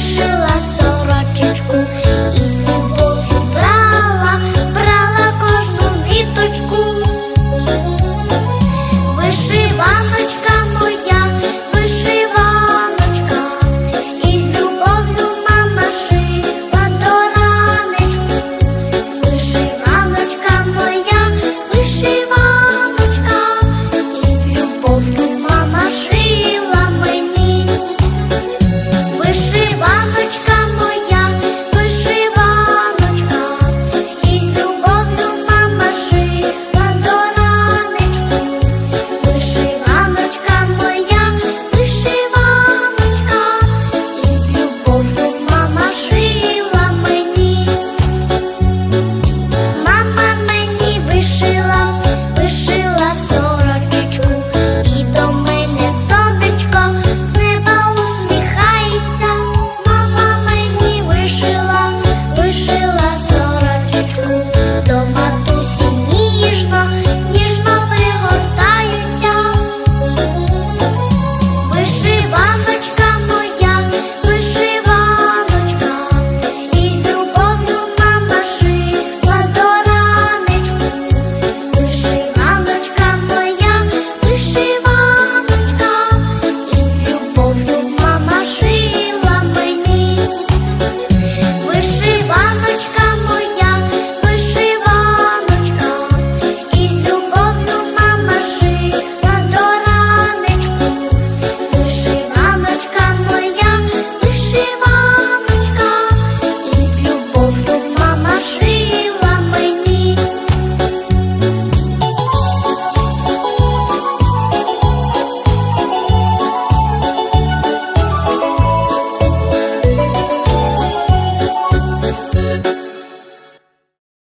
вишила сорочечку і з любов'ю брала, брала кожну ниточку, вишиваночка.